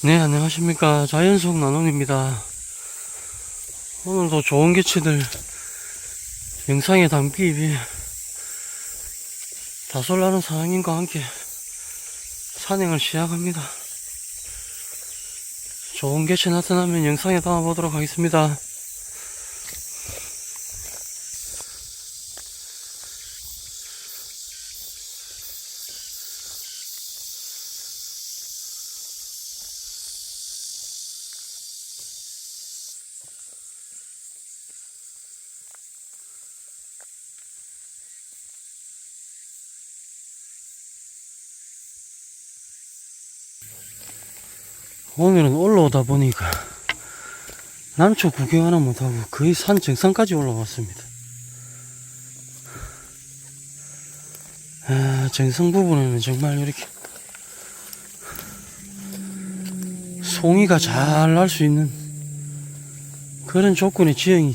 네, 안녕하십니까. 자연속 나눔입니다. 오늘도 좋은 개체들 영상에 담기 위해 다솔라는 사장님과 함께 산행을 시작합니다. 좋은 개체 나타나면 영상에 담아보도록 하겠습니다. 오늘은 올라오다 보니까 남쪽 구경 하나 못하고 거의 산 정상까지 올라왔습니다. 아, 정상 부분에는 정말 이렇게 송이가 잘 날 수 있는 그런 조건의 지형이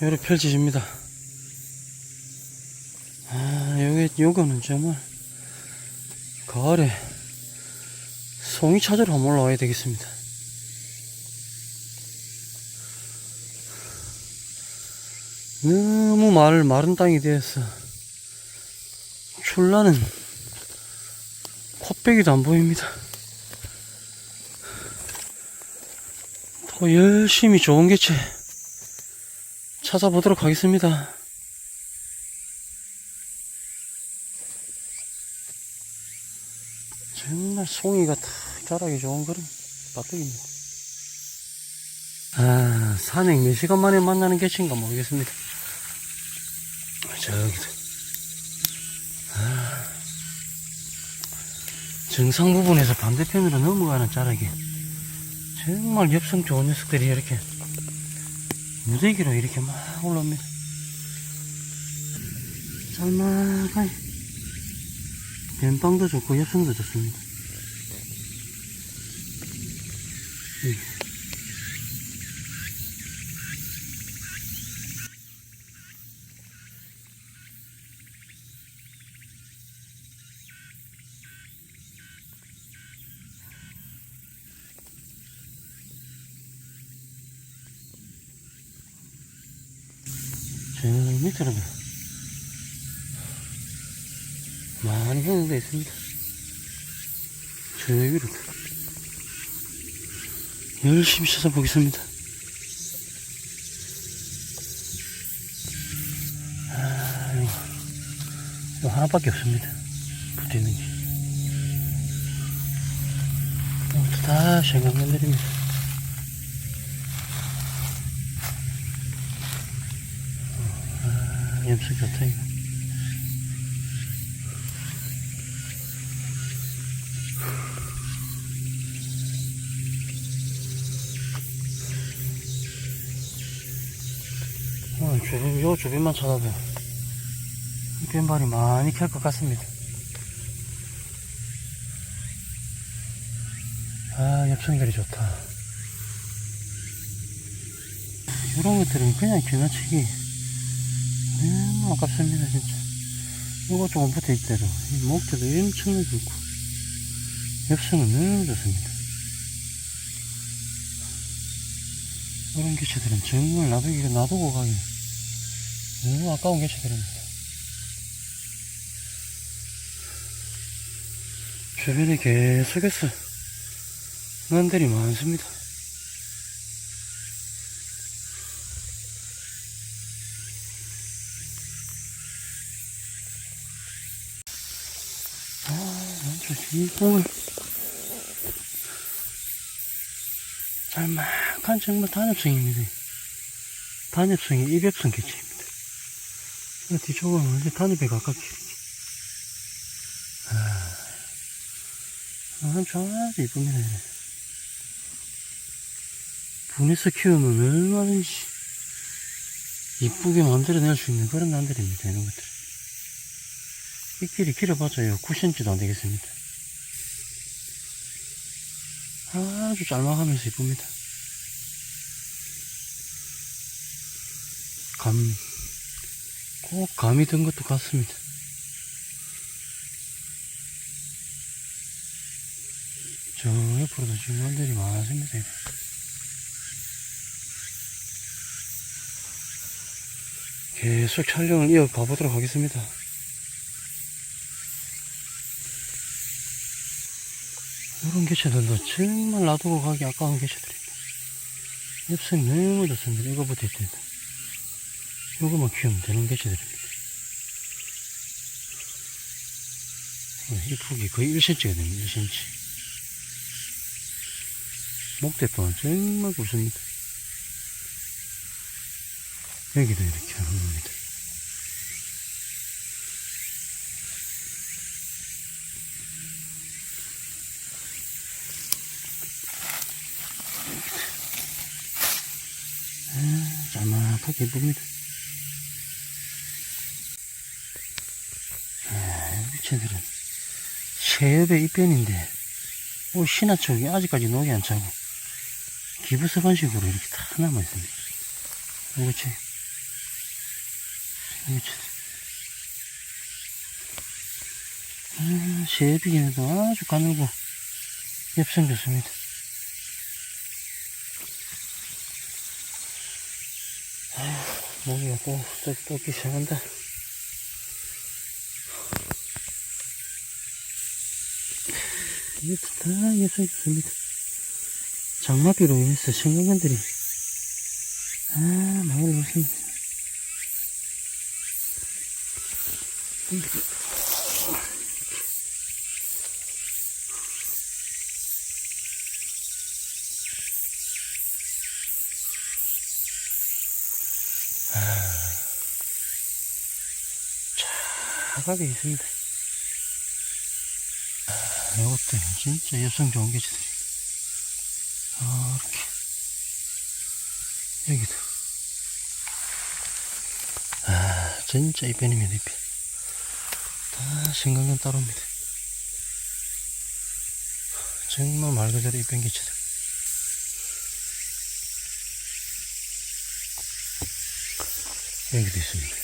이렇게 펼쳐집니다. 아, 요게, 요거는 정말 가을에 송이 찾으러 한번 올라와야 되겠습니다. 너무 말, 마른 땅이 되어서 출라는 콧배기도 안 보입니다. 더 열심히 좋은 개체 찾아보도록 하겠습니다. 정말 송이가 탁 자라기 좋은 그런 바둑입니다. 아, 산행 몇 시간 만에 만나는 개체인가 모르겠습니다. 저기도. 아, 정상 부분에서 반대편으로 넘어가는 자락이 정말 엽성 좋은 녀석들이 이렇게 무대기로 이렇게 막 올라옵니다. 짤막하게 변방도 좋고 엽성도 좋습니다. 예. 저 밑으로도 많이 형성되어 있습니다. 저 위로도 열심히 찾아보겠습니다. 아, 이거, 이거 하나밖에 없습니다. 붙어 있는 게. 이것도 다 생강면들입니다. 아, 염색 좋다, 이거. 주변, 요 주변만 찾아도 괸발이 많이 캘것 같습니다. 아, 엽성들이 좋다. 이런 것들은 그냥 지나치기 너무 아깝습니다, 진짜. 이거 조금 붙어 있대도 이 목재도 엄청나게 좋고 엽성은 너무 좋습니다. 이런 개체들은 정말 놔두기가 놔두고 가기 너무 아까운 개체들입니다. 주변에 계속해서 난들이 많습니다. 아, 저이 뽕을 짤막한 정말 단엽성입니다. 단엽성이 개체입니다. 이 뒤쪽은 완전 단엽에 가깝게 이렇게. 아, 아주 아주 이쁩니다. 분해서 키우면 얼마든지 이쁘게 만들어낼 수 있는 그런 난들입니다. 이런 것들. 이 길이 길어봤자요. 9cm도 안 되겠습니다. 아주 짤막하면서 이쁩니다. 감, 꼭 감이 든 것도 같습니다. 저 옆으로도 질문들이 많습니다. 이거. 계속 촬영을 이어가 보도록 하겠습니다. 이런 개체들도 정말 놔두고 가기 아까운 개체들입니다. 엽성이 너무 좋습니다. 이거부터 있습니다. 요거만 키우면 되는 개체들입니다. 어, 이 폭이 거의 1cm가 됩니다. 1cm. 목대 또한 정말 굵습니다. 여기도 이렇게 하는 겁니다. 아, 자막하게 예쁩니다. 아, 일체들은 새엽의 입변인데, 오, 신화촉이 아직까지 녹이 안 차고, 기부석한식으로 이렇게 다 남아있습니다. 그렇지. 그렇지. 아, 새비긴 해도 아주 가늘고, 엽성 좋습니다. 모기가 또, 또, 또 오기 시작한다. 이것 도다 녀석이 좋습니다. 장마비로 인해서 생강견들이, 아, 망을 놓습니다. 차가게 있습니다. 아, 이것도 진짜 여성 좋은 개체들입니다. 아, 이렇게. 여기도. 아, 진짜 이편입니다, 이편. 다 생강은 따로입니다. 정말 말 그대로 이편 개체들. 여기도 있습니다.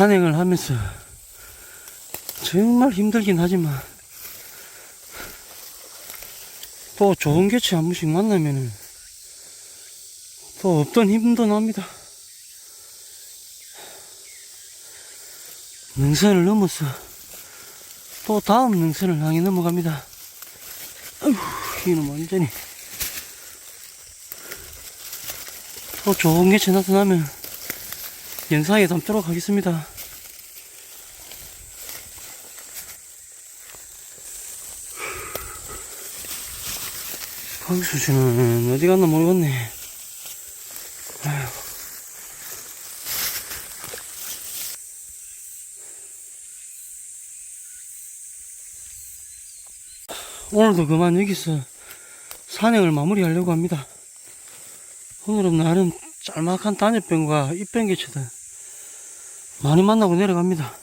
산행을 하면서 정말 힘들긴 하지만 또 좋은 개체 한 번씩 만나면은 또 없던 힘도 납니다. 능선을 넘어서 또 다음 능선을 향해 넘어갑니다. 아휴, 이는 완전히 또 좋은 개체 나타나면 영상에 담도록 하겠습니다. 황수 씨는 어디 갔나 모르겠네. 오늘도 그만 여기서 산행을 마무리하려고 합니다. 오늘은 나름 짤막한 단엽병과 입병개체들 많이 만나고 내려갑니다.